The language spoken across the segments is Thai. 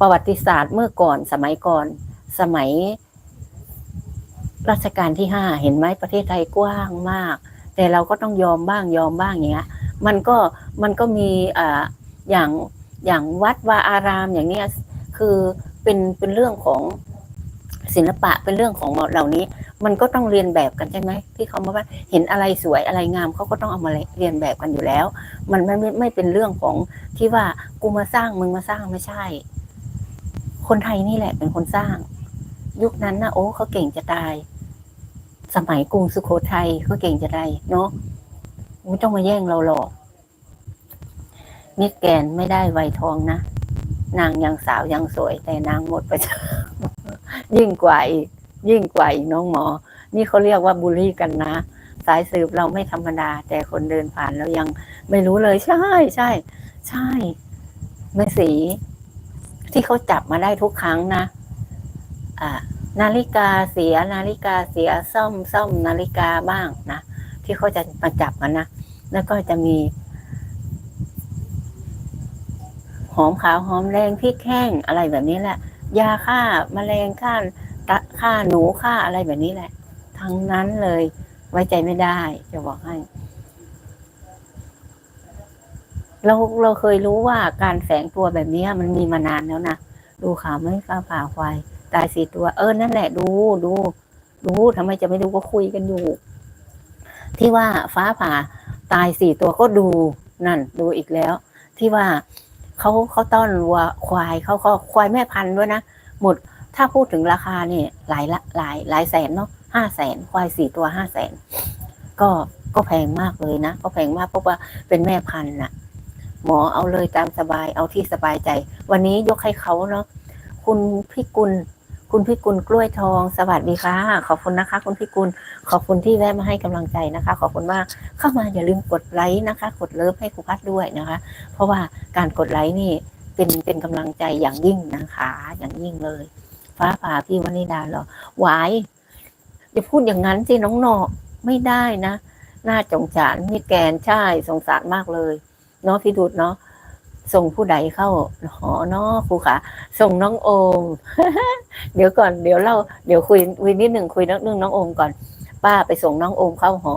ประวัติศาสตร์เมื่อก่อนสมัยก่อน สมัยรัชกาลที่ห้าเห็นไหมประเทศไทยกว้างมาก แต่เราก็ต้องยอมบ้างยอมบ้างอย่างเงี้ยมันก็มันก็มีอ่าอย่างอย่างวัดวาอารามอย่างเนี้ยคือเป็นเป็นเรื่องของศิลปะเป็นเรื่องของเหล่านี้ มันก็ต้องเรียนแบบกันใช่ไหมที่เขามาว่าเห็นอะไรสวยอะไรงามเขาก็ต้องเอามาเรียนแบบกันอยู่แล้ว มันไม่ไม่ไม่เป็นเรื่องของที่ว่ากูมาสร้างมึงมาสร้างไม่ใช่ คนไทยนี่แหละเป็นคนสร้าง ยุคนั้นนะโอ้เขาเก่งจะตาย สมัยกรุงสุโขทัยเขาเก่งจะได้เนาะไม่ต้องมาแย่งเราหรอกมิตรแกนไม่ได้ไวทองนะนางยังสาวยังสวย แต่นางหมดไปยิ่งกว่าอีก ยิ่งกว่าอีกน้องหมอ นี่เขาเรียกว่าบูลลี่กันนะ สายสืบเราไม่ธรรมดา แต่คนเดินผ่านเรายังไม่รู้เลยใช่ใช่ ใช่แม่สี ที่เขาจับมาได้ทุกครั้งนะอ่านาฬิกาเสียนาฬิกาเสียซ่อมซ่อมนาฬิกาบ้างนะที่เขาจะมาจับมันนะแล้วก็จะมี หอมขาวหอมแรงพริกแห้งอะไรแบบนี้แหละ ยาฆ่าแมลงฆ่าตะฆ่าหนูฆ่าอะไรแบบนี้แหละ ทั้งนั้นเลย ไว้ใจไม่ได้ จะบอกให้ เราเราเคยรู้ว่าการแฝงตัวแบบนี้มันมีมานานแล้วนะดูข่าวไม่ฟ้าผ่าควายตายสี่ตัวเออนั่นแหละดูดูดูทำไมจะไม่ดูก็คุยกันอยู่ ที่ว่าฟ้าผ่าตายสี่ตัวก็ดูนั่นดูอีกแล้ว ที่ว่าเขาเขาต้อนวัวควายเขาก็ควายแม่พันธุ์ด้วยนะหมดถ้าพูดถึงราคาเนี่ยหลายละหลายหลายแสนเนาะห้าแสนควายสี่ตัวห้าแสนก็ก็แพงมากเลยนะ ก็แพงมากเพราะว่าเป็นแม่พันธุ์น่ะ หมอเอาเลยตามสบายเอาที่สบายใจ วันนี้ยกให้เขาเนาะคุณพี่กุล คุณพี่กุลกล้วยทอง สวัสดีค่ะ ขอบคุณนะคะ คุณพี่กุลขอบคุณที่แวะมาให้กำลังใจนะคะ ขอบคุณมากเข้ามาอย่าลืมกดไลค์นะคะ กดเลิฟให้ครูพัดด้วยนะคะ เพราะว่าการกดไลค์นี่เป็นเป็นกำลังใจอย่างยิ่งนะคะ อย่างยิ่งเลย ฟ้าผ่าพี่วนิดาเหรอหวายอย่าพูดอย่างนั้นสิน้องหนอไม่ได้นะ น่าจงสารมีแกนใช่สงสารมากเลย เนาะพี่ดุดเนาะส่งผู้ใดเข้าหอเนาะครูขาส่งน้องโอมเดี๋ยวก่อนเดี๋ยวเล่าเดี๋ยวคุยคุยนิดหนึ่งคุยนิดหนึ่งน้องโอมก่อน ป้าไปส่งน้องโอมเข้าหอ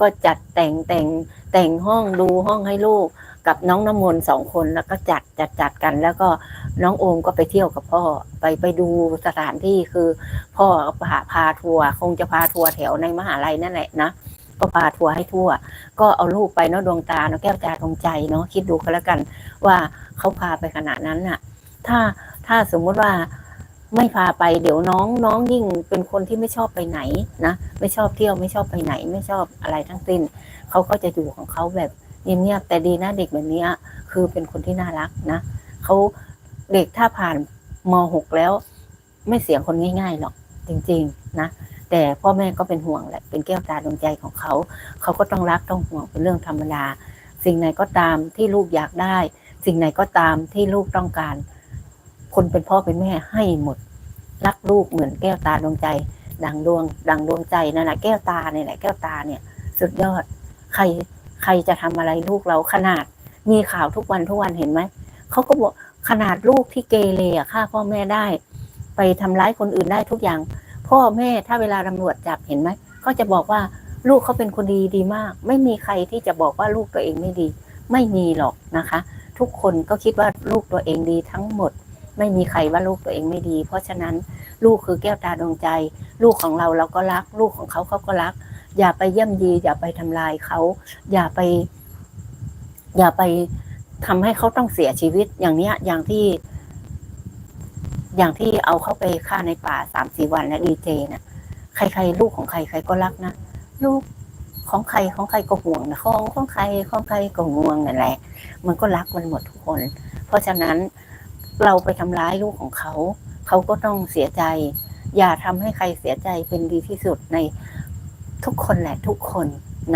ก็จัดแต่งแต่งแต่งห้องดูห้องให้ลูกกับน้องน้ำมนต์สองคนแล้วก็จัดจัดจัดกันแล้วก็น้องโอมก็ไปเที่ยวกับพ่อไปไปดูสถานที่คือ พ่อพาพาทัวร์คงจะพาทัวร์แถวในมหาลัยนั่นแหละนะ ก็พาทัวร์ให้ทั่ว ก็เอาลูกไปเนาะดวงตาเนาะแก้วตาดวงใจเนาะคิดดูกันแล้วกัน ว่าเขาพาไปขนาดนั้นน่ะ ถ้าถ้าสมมุติว่าไม่พาไปเดี๋ยวน้องน้องยิ่งเป็นคนที่ไม่ชอบไปไหนนะไม่ชอบเที่ยวไม่ชอบไปไหน ไม่ชอบอะไรทั้งสิ้นเขาก็จะอยู่ของเขาแบบเงียบๆแต่ดีนะเด็กแบบนี้คือเป็นคนที่น่ารักนะเขาเด็กถ้าผ่านม .6 แล้ว ไม่เสียคนง่ายๆหรอก จริงๆนะแต่พ่อแม่ก็เป็นห่วงแหละเป็นแก้วตาดวงใจของเขา เขาก็ต้องรักต้องห่วงเป็นเรื่องธรรมดา สิ่งไหนก็ตามที่ลูกอยากได้ สิ่งไหนก็ตามที่ลูกต้องการ คนเป็นพ่อเป็นแม่ให้หมด รักลูกเหมือนแก้วตาดวงใจ ดังดวง ดังดวงใจนั่นแหละแก้วตาเนี่ยแหละแก้วตาเนี่ย สุดยอด ใครใครจะทำอะไรลูกเราขนาด มีข่าวทุกวันทุกวันเห็นไหมเขาก็บอกขนาดลูกที่เกเรฆ่าพ่อแม่ได้ ไปทำร้ายคนอื่นได้ทุกอย่าง พ่อแม่ถ้าเวลาตำรวจจับเห็นไหมก็จะบอกว่าลูกเขาเป็นคนดีดีมาก ไม่มีใครที่จะบอกว่าลูกตัวเองไม่ดี ไม่มีหรอกนะคะ ทุกคนก็คิดว่าลูกตัวเองดีทั้งหมด ไม่มีใครว่าลูกตัวเองไม่ดี เพราะฉะนั้นลูกคือแก้วตาดวงใจ ลูกของเราเราก็รัก ลูกของเขาเขาก็รัก อย่าไปเย่ำยี อย่าไปทำลายเขา อย่าไป อย่าไปทำให้เขาต้องเสียชีวิตอย่างเนี้ยอย่างที่ อย่างที่เอาเข้าไปฆ่าในป่าสามสี่วันและดีเจน่ะใครๆลูกของใครใครก็รักนะลูกของใครของใครก็ห่วงนะของของใครของใครก็ห่วงนั่นแหละ มันก็รักมันหมดทุกคน เพราะฉะนั้นเราไปทำร้ายลูกของเขา เขาก็ต้องเสียใจ อย่าทำให้ใครเสียใจเป็นดีที่สุดในทุกคนแหละทุกคน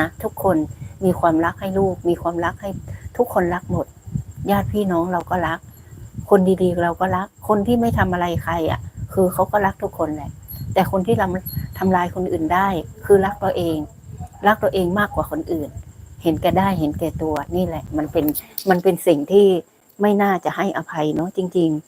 นะ ทุกคนมีความรักให้ลูก มีความรักให้ทุกคนรักหมด ญาติพี่น้องเราก็รัก คนดีๆเราก็รัก คนที่ไม่ทำอะไรใครอะ คือเขาก็รักทุกคนแหละ แต่คนที่ทำทำลายคนอื่นได้ คือรักตัวเอง รักตัวเองมากกว่าคนอื่น เห็นแก่ได้เห็นแก่ตัวนี่แหละ มันเป็นมันเป็นสิ่งที่ไม่น่าจะให้อภัยเนาะจริง ๆ